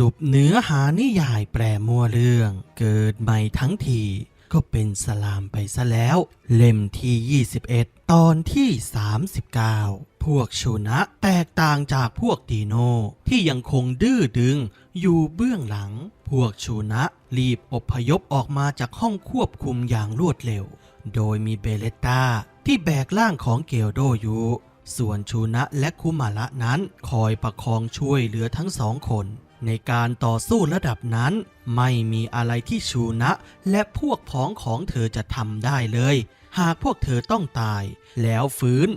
รุปเนื้อหานิยายแปลมัวเรื่อง เกิดใหม่ทั้งทีก็เป็นสลามไปซะแล้ว เล่มที่ 21 ตอนที่ 39 พวกชูนะแตกต่างจากพวกดีโนที่ยังคงดื้อดึงอยู่เบื้องหลัง พวกชูนะรีบอพยพออกมาจากห้องควบคุมอย่างรวดเร็ว โดยมีเบเลตตาที่แบกร่างของเกลโดอยู่ ส่วนชูนะและคุมาระนั้นคอยประคองช่วยเหลือทั้งสองคน ในการต่อสู้ระดับนั้น ไม่มีอะไรที่ชูนะและพวกพ้องของเธอจะทำได้เลย หากพวกเธอต้องตาย แล้วฟื้น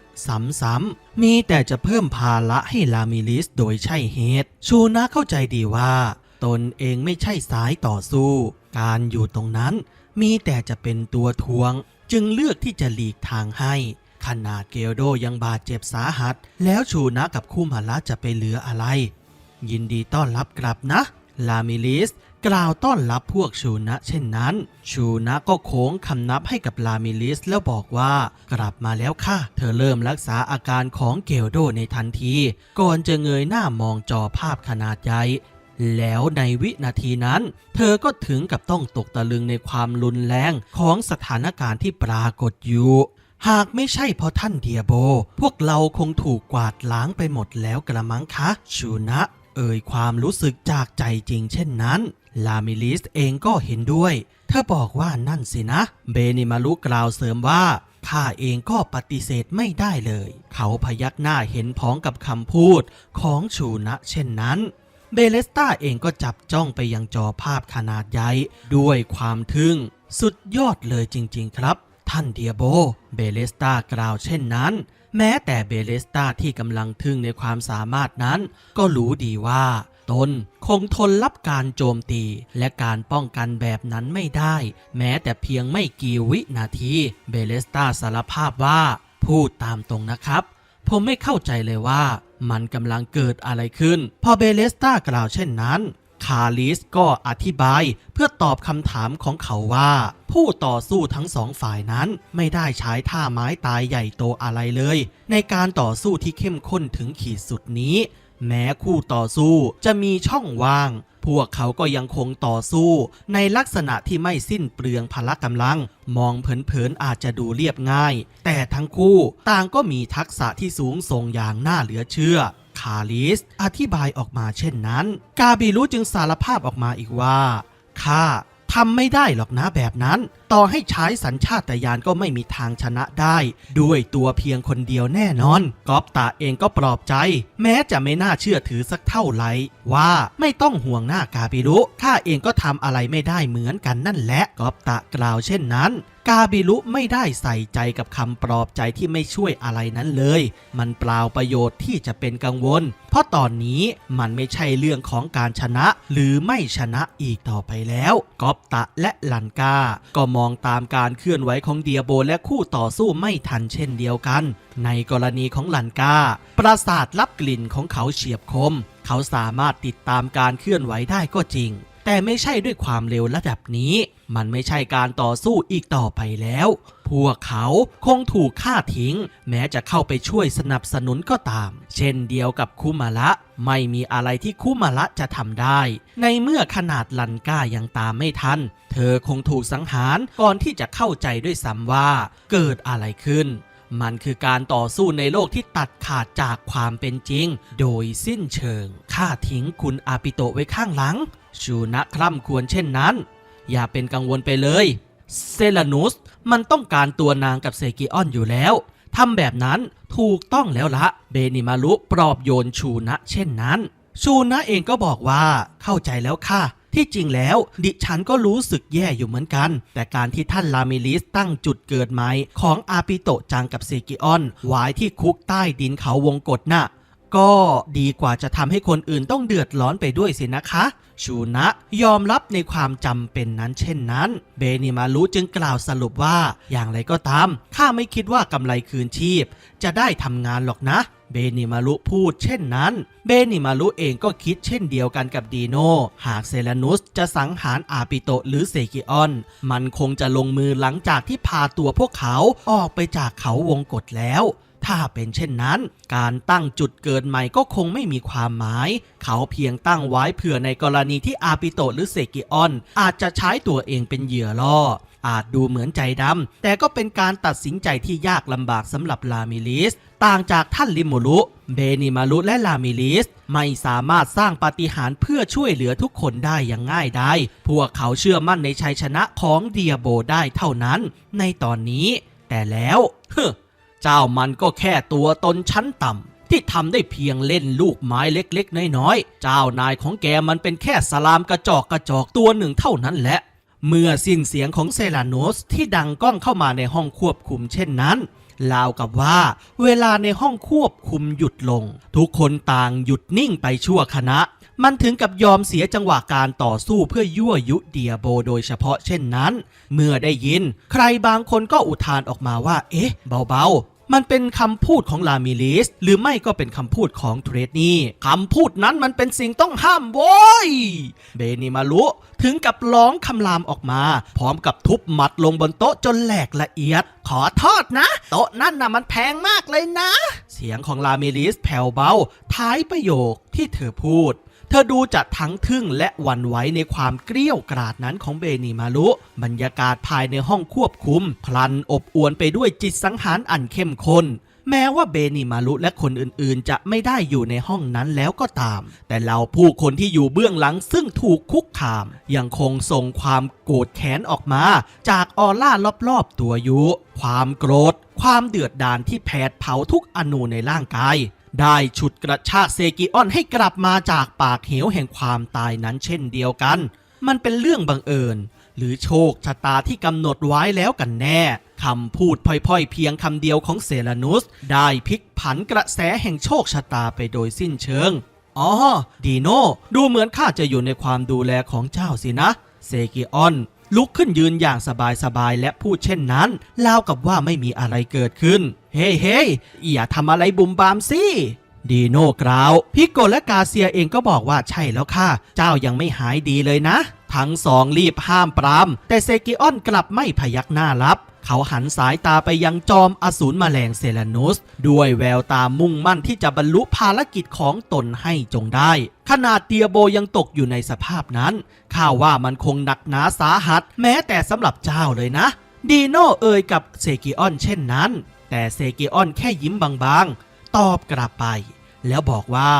ซ้ำๆมีแต่จะเพิ่มภาระให้ลามิลิสโดยใช่เหตุ ชูนะเข้าใจดีว่า ตนเองไม่ใช่สายต่อสู้ การอยู่ตรงนั้น มีแต่จะเป็นตัวทวง จึงเลือกที่จะหลีกทางให้ขนาดเกลโดยังบาดเจ็บสาหัส แล้วชูนะกับคู่มาละจะไปเหลืออะไร ยินดีต้อนรับกลับนะ ลามิลิสกล่าวต้อนรับพวกชูนะเช่นนั้น ชูนะก็โค้งคำนับให้กับลามิลิสแล้วบอกว่ากลับมาแล้วค่ะ เธอเริ่มรักษาอาการของเกลโดในทันที ก่อนจะเงยหน้ามองจอภาพขนาดใหญ่แล้วในวินาทีนั้น เธอก็ถึงกับต้องตกตะลึงในความรุนแรงของสถานการณ์ที่ปรากฏอยู่ หากไม่ใช่เพราะท่านเดียโบ พวกเราคงถูกกวาดล้างไปหมดแล้วกระมังคะชูนะ เอ่ยความรู้สึกจากใจจริงเช่นนั้นลามิลิสเองก็เห็นด้วย เธอบอกว่านั่นสินะ เบนิมารุกล่าวเสริมว่าข้าเองก็ปฏิเสธไม่ได้เลย เขาพยักหน้าเห็นพ้องกับคำพูดของชูนะเช่นนั้นเบเลสตาเองก็จับจ้องไปยังจอภาพขนาดใหญ่ ด้วยความทึ่ง สุดยอดเลยจริง ๆ ครับ ท่านเดียโบ เบเลสตากล่าวเช่นนั้น แม้แต่เบเลสตาที่กำลังทึ่งในความสามารถนั้น ก็รู้ดีว่า ตนคงทนรับการโจมตีและการป้องกันแบบนั้นไม่ได้ แม้แต่เพียงไม่กี่วินาที เบเลสตาสารภาพว่า พูดตามตรงนะครับ ผมไม่เข้าใจเลยว่า มันกำลังเกิดอะไรขึ้น พอเบเลสตากล่าวเช่นนั้น คาลิสก็อธิบายเพื่อตอบคำถามของเขาว่า ผู้ต่อสู้ทั้งสองฝ่ายนั้นไม่ได้ใช้ท่าไม้ตายใหญ่โตอะไรเลย ในการต่อสู้ที่เข้มข้นถึงขีดสุดนี้ แม้คู่ต่อสู้จะมีช่องว่าง พวกเขาก็ยังคงต่อสู้ในลักษณะที่ไม่สิ้นเปลืองพละกำลัง มองเผินๆอาจจะดูเรียบง่าย แต่ทั้งคู่ต่างก็มีทักษะที่สูงส่งอย่างน่าเหลือเชื่อ คาลิส อธิบายออกมาเช่นนั้น กาบิรุจึงสารภาพออกมาอีกว่าข้าทำไม่ได้หรอกนะแบบนั้น ต่อให้ใช้สัญชาตญาณก็ไม่มีทางชนะได้ ด้วยตัวเพียงคนเดียวแน่นอน กอบตาเองก็ปลอบใจ แม้จะไม่น่าเชื่อถือสักเท่าไหร่ว่าไม่ต้องห่วงหน้ากาบิรุข้าเองก็ทำอะไรไม่ได้เหมือนกันนั่นแหละกอบตะกล่าวเช่นนั้นกาบิรุไม่ได้ใส่ใจกับคำปลอบใจที่ไม่ช่วยอะไรนั้นเลย มันเปล่าประโยชน์ที่จะเป็นกังวล เพราะตอนนี้มันไม่ใช่เรื่องของการชนะ หรือไม่ชนะอีกต่อไปแล้วกอบตะและลันกา ก็มองตามการเคลื่อนไหวของเดียโบและคู่ต่อสู้ไม่ทันเช่นเดียวกัน ในกรณีของลันกา ประสาทรับกลิ่นของเขาเฉียบคม เขาสามารถติดตามการเคลื่อนไหวได้ก็จริง แต่ไม่ใช่ด้วยความเร็วระดับนี้ มันไม่ใช่การต่อสู้อีกต่อไปแล้ว พวกเขาคงถูกฆ่าทิ้ง แม้จะเข้าไปช่วยสนับสนุนก็ตาม เช่นเดียวกับคุมาระไม่มีอะไรที่คุมาระจะทำได้ ในเมื่อขนาดลันก้ายังตามไม่ทัน เธอคงถูกสังหารก่อนที่จะเข้าใจด้วยซ้ำว่า เกิดอะไรขึ้นมันคือการต่อสู้ในโลกที่ตัดขาดจากความเป็นจริง โดยสิ้นเชิงฆ่าทิ้งคุณอาปิโตไว้ข้างหลัง ชูนะคร่ำควรเช่นนั้น อย่าเป็นกังวลไปเลย เซลานุสมันต้องการตัวนางกับเซกิออนอยู่แล้วทำแบบนั้นถูกต้องแล้วละเบนิมารุปลอบโยนชูนะเช่นนั้น ชูนะเองก็บอกว่าเข้าใจแล้วค่ะ ที่จริงแล้ว ดิฉันก็รู้สึกแย่อยู่เหมือนกัน แต่การที่ท่านลามิลิสตั้งจุดเกิดใหม่ของอาปิโตจังกับเซกิออนไว้ที่คุกใต้ดินเขาวงกฏน่ะ ก็ดีกว่าจะทำให้คนอื่นต้องเดือดร้อนไปด้วยสินะคะ ชูนะยอมรับในความจำเป็นนั้นเช่นนั้น เบนิมารุจึงกล่าวสรุปว่าอย่างไรก็ตามข้าไม่คิดว่ากำไรคืนชีพ จะได้ทำงานหรอกนะเบนิมารุพูดเช่นนั้น เบนิมารุเองก็คิดเช่นเดียวกันกับดีโน หากเซเลนุสจะสังหารอาปิโตหรือเซกิออน มันคงจะลงมือหลังจากที่พาตัวพวกเขาออกไปจากเขาวงกฏแล้ว ถ้าเป็นเช่นนั้น การตั้งจุดเกิดใหม่ก็คงไม่มีความหมาย เขาเพียงตั้งไว้เผื่อในกรณีที่อาปิโตหรือเซกิออน อาจจะใช้ตัวเองเป็นเหยื่อล่อ อาจดูเหมือนใจดำแต่ก็เป็นการตัดสินใจที่ยากลำบากสำหรับลามิลิส ต่างจากท่านลิมูรุเบนิมารุและลามิลิส ไม่สามารถสร้างปาฏิหาริย์เพื่อช่วยเหลือทุกคนได้อย่างง่ายดายพวกเขาเชื่อมั่นในชัยชนะของเดียโบได้เท่านั้น ในตอนนี้ แต่แล้วเฮ้ เจ้ามันก็แค่ตัวตนชั้นต่ำที่ทำได้เพียงเล่นลูกไม้เล็กๆ น้อยๆ เจ้านายของแกมันเป็นแค่สลามกระจอกกระจอกตัวหนึ่งเท่านั้นแหละ เมื่อสิ้นเสียงของเซลาโนสที่ดังก้องเข้ามาในห้องควบคุมเช่นนั้นลาวกับว่า เวลาในห้องควบคุมหยุดลง ทุกคนต่างหยุดนิ่งไปชั่วขณะ มันถึงกับยอมเสียจังหวะการต่อสู้เพื่อยั่วยุเดียโบโดยเฉพาะเช่นนั้น เมื่อได้ยิน ใครบางคนก็อุทานออกมาว่า เอ๊ะ เบาๆ มันเป็นคำพูดของลามิลิส หรือไม่ก็เป็นคำพูดของเทรดนี่คำพูดนั้นมันเป็นสิ่งต้องห้ามโว้ย เบนิมารุถึงกับร้องคำรามออกมา พร้อมกับทุบหมัดลงบนโต๊ะจนแหลกละเอียด ขอโทษนะ โต๊ะนั่นน่ะมันแพงมากเลยนะ เสียงของลามิลิสแผ่วเบา ท้ายประโยคที่เธอพูด เธอดูจะทั้งทึ่งและหวั่นไหวในความเกลี้ยวกราดนั้นของเบนิมารุบรรยากาศภายในห้องควบคุม พลันอบอวนไปด้วยจิตสังหารอันเข้มข้นแม้ว่าเบนิมารุและคนอื่นๆ จะไม่ได้อยู่ในห้องนั้นแล้วก็ตาม แต่เราผู้คนที่อยู่เบื้องหลังซึ่งถูกคุกคาม ยังคงส่งความโกรธแค้นออกมา จากออร่ารอบๆ ตัวยู่ความโกรธ ความเดือดดาลที่แผดเผาทุกอนูในร่างกาย ได้ฉุดกระชากเซกิออนให้กลับมาจากปากเหวแห่งความตายนั้นเช่นเดียวกัน มันเป็นเรื่องบังเอิญ หรือโชคชะตาที่กำหนดไว้แล้วกันแน่คำพูดพล่อยๆ เพียงคำเดียวของเซรานุส ได้พลิกผันกระแสแห่งโชคชะตาไปโดยสิ้นเชิง อ๋อ ดีโน่ ดูเหมือนข้าจะอยู่ในความดูแลของเจ้าสินะ เซกิออน ลุกขึ้นยืนอย่างสบายๆและพูดเช่นนั้นราวกับว่าไม่มีอะไรเกิดขึ้น เฮ้เฮ้อย่าทำอะไรบุมบามสิดีโน่กล่าวพิโกและกาเซียเองก็บอกว่าใช่แล้วค่ะ เจ้ายังไม่หายดีเลยนะ ทั้งสองรีบห้ามปราม แต่เซกิออนกลับไม่พยักหน้ารับ เขาหันสายตาไปยังจอมอสูรแมลงเซลานุส ด้วยแววตามุ่งมั่นที่จะบรรลุภารกิจของตนให้จงได้ ขนาดเตียโบยังตกอยู่ในสภาพนั้น ข้าว่ามันคงหนักหนาสาหัส แม้แต่สำหรับเจ้าเลยนะ ดีโน่เอ่ยกับเซกิออนเช่นนั้น แต่เซกิออนแค่ยิ้มบางๆ ตอบกลับไป แล้วบอกว่า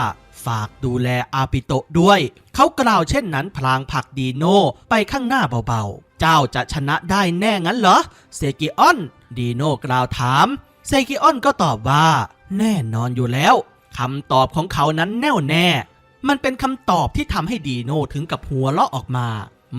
ฝากดูแลอาปิโตด้วย เขากล่าวเช่นนั้นพลางผลักดีโน่ไปข้างหน้าเบาๆ เจ้าจะชนะได้แน่งั้นเหรอ เซกิออน ดีโน่กล่าวถาม เซกิออนก็ตอบว่า แน่นอนอยู่แล้วคำตอบของเขานั้นแน่วแน่ มันเป็นคำตอบที่ทำให้ดีโน่ถึงกับหัวเราะออกมา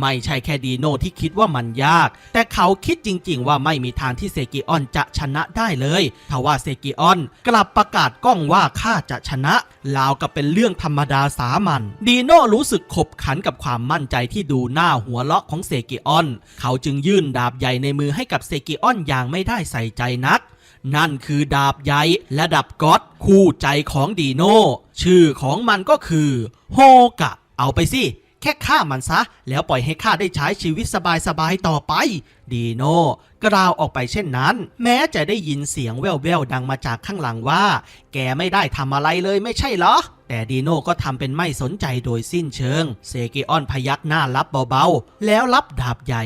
ไม่ใช่แค่ดีโน่ที่คิดว่ามันยาก แต่เขาคิดจริง ๆ ว่าไม่มีทางที่เซกิออนจะชนะได้เลยทว่าเซกิออนกลับประกาศกล้องว่าข้าจะชนะลาวกับเป็นเรื่องธรรมดาสามัญดีโน่รู้สึกขบขันกับความมั่นใจที่ดูหน้าหัวเลาะของเซกิออน เขาจึงยื่นดาบใหญ่ในมือให้กับเซกิออนอย่างไม่ได้ใส่ใจนัก นั่นคือดาบใหญ่ระดับก็อตคู่ใจของดีโน่ชื่อของมันก็คือโฮกะเอาไปสิ แค่ฆ่ามันซะ แล้วปล่อยให้ข้าได้ใช้ชีวิตสบายๆต่อไป ดีโน่กล่าวออกไปเช่นนั้น แม้จะได้ยินเสียงแว่วๆดังมาจากข้างหลังว่า แกไม่ได้ทำอะไรเลยไม่ใช่เหรอ แต่ดีโน่ก็ทำเป็นไม่สนใจโดยสิ้นเชิง เซกิออนพยักหน้ารับเบาๆ แล้วรับดาบใหญ่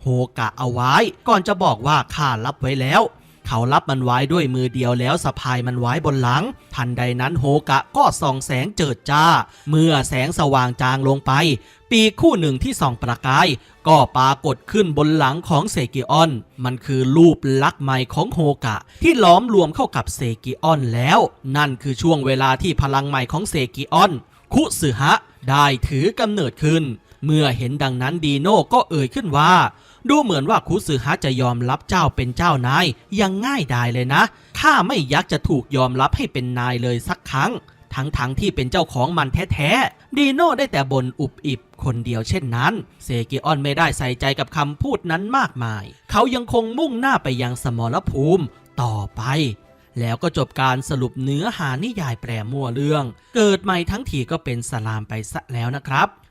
โฮกะเอาไว้ ก่อนจะบอกว่าข้ารับไว้แล้ว เขารับมันไว้ด้วยมือเดียวแล้วสะพายมันไว้บนหลัง ทันใดนั้นโฮกะก็ส่องแสงเจิดจ้า เมื่อแสงสว่างจางลงไป ปีคู่หนึ่งที่ส่องประกาย ก็ปรากฏขึ้นบนหลังของเซกิออน มันคือรูปลักษณ์ใหม่ของโฮกะ ที่ล้อมรวมเข้ากับเซกิออนแล้ว นั่นคือช่วงเวลาที่พลังใหม่ของเซกิออน คุสึฮะ ได้ถือกำเนิดขึ้น เมื่อเห็นดังนั้นดีโน่ก็เอ่ยขึ้นว่า ดูเหมือนว่าคุสึฮะจะยอมรับเจ้าเป็นเจ้านายยังง่ายดายเลยนะข้าไม่ยักจะถูกยอมรับให้เป็นนายเลยสักครั้ง ทั้งๆทที่เป็นเจ้าของมันแท้ๆ ดีโน่ได้แต่บนอุบอิบคนเดียวเช่นนั้น เซกิออนไม่ได้ใส่ใจกับคำพูดนั้นมากมาย เขายังคงมุ่งหน้าไปยังสมรภูมิต่อไปแล้วก็จบการสรุปเนื้อหานิยายแปรมั่วเรื่อง เกิดใหม่ทั้งทีก็เป็นสลามไปซะแล้วนะครับ